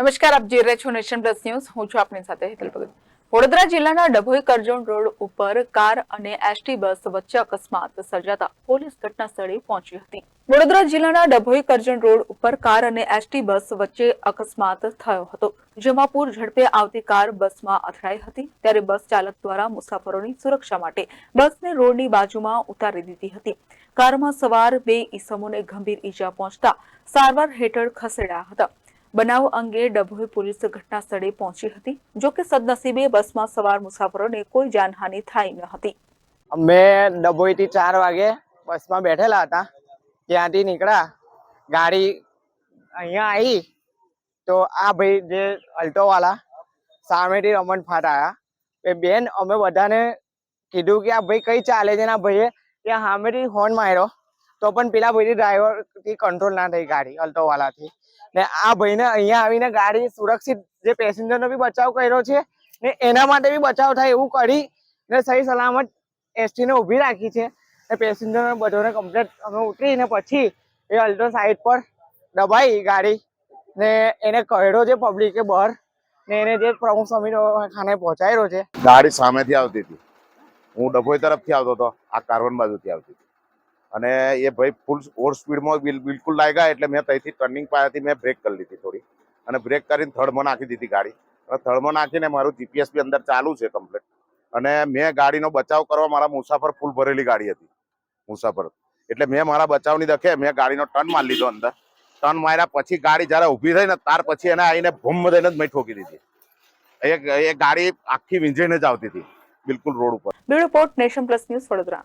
નમસ્કાર, આપ જોઈ રહ્યા છો નેશન પ્લસ ન્યૂઝ. હું છું આપની સાથે હેતલ ભગત. વડોદરા જિલ્લાના ડભોઈ કરજણ રોડ ઉપર કાર અને એસટી બસ વચ્ચે અકસ્માત સર્જાતા પોલીસ ઘટના પહોંચી હતી. વડોદરા જિલ્લાના ડભોઈ કરજણ રોડ ઉપર કાર અને એસટી બસ વચ્ચે અકસ્માત થયો હતો, જેમાં પૂર ઝડપે આવતી કાર બસમાં અથડાઈ હતી. ત્યારે બસ ચાલક દ્વારા મુસાફરોની સુરક્ષા માટે બસને રોડની બાજુમાં ઉતારી દીધી હતી. કારમાં સવાર બે ઈસમોને ગંભીર ઈજા પહોંચતા સારવાર હેઠળ ખસેડાયા હતા. બનાવ અંગે ડભોઈ પોલીસ ઘટના સ્થળે પહોંચી હતી, જો કે સદનસીબે બસમાં સવાર મુસાફરોને કોઈ જાનહાનિ થઈ ન હતી. અમે ડભોઈથી ચાર વાગે બસમાં બેઠેલા હતા, ત્યાંથી નીકળ્યા, ગાડી અહીંયા આવી, તો આ ભાઈ જે અલ્ટોવાળા સામેથી રમણ ફાટાયા, એ બેન અમે બધાને કીધું કે આ ભાઈ કઈ ચાલે છે ને ભાઈએ, ત્યાં સામેથી હોર્ન માર્યો, તો પણ પેલા ભાઈથી ડ્રાઈવરથી કંટ્રોલ ના થઈ ગાડી અલ્ટોવાળાથી ને આ ભાઈને અહીંયા આવીને ગાડી સુરક્ષિત જે પેસેન્જરનો બી બચાવ કર્યો છે ને એના માટે બી બચાવ થાય એવું કરી ને સહી સલામત એસટી ને ઊભી રાખી છે ને પેસેન્જર બધોને કમ્પ્લેટ અમે ઉતરીને પછી એ અલ્ટો સાઈડ પર દબાઈ ગાડી ને એને કહ્યો છે પબ્લિકે બહાર ને એને જે પ્રમુખ સ્વામી ખાને પહોંચાડ્યો છે. ગાડી સામેથી આવતી હતી. હું ડભોઈ તરફથી આવતો હતો, આ કાર્બન બાજુથી આવતી હતી. અને એ ભાઈ ફૂલ ઓવર સ્પીડમાં બિલ- બિલકુલ લાગ્યા એટલે મેં ત્યાંથી ટર્નિંગ પાસેથી મેં બ્રેક કરી લીધી થોડી. અને બ્રેક કરીને થર્ડમાં નાખી દીધી ગાડી. અને થર્ડમાં નાખીને મારું જીપીએસ બી અંદર ચાલુ છે કમ્પ્લેટ અને મેં ગાડીનો બચાવ કરવા મારા મુસાફર ફૂલ ભરેલી ગાડી હતી. મુસાફર. એટલે મેં મારા બચાવની દખે મેં ગાડીનો ટર્ન મારી લીધો અંદર. ટર્ન માર્યા પછી ગાડી જ્યારે ઊભી થઈ ને ત્યાર પછી એને આવીને ભૂમ થઈને જ મેં ઠોકી દીધી. એ ગાડી આખી વીંઝીને જ આવતી હતી. બિલકુલ રોડ ઉપર. Bureau nation plus news Vadodara.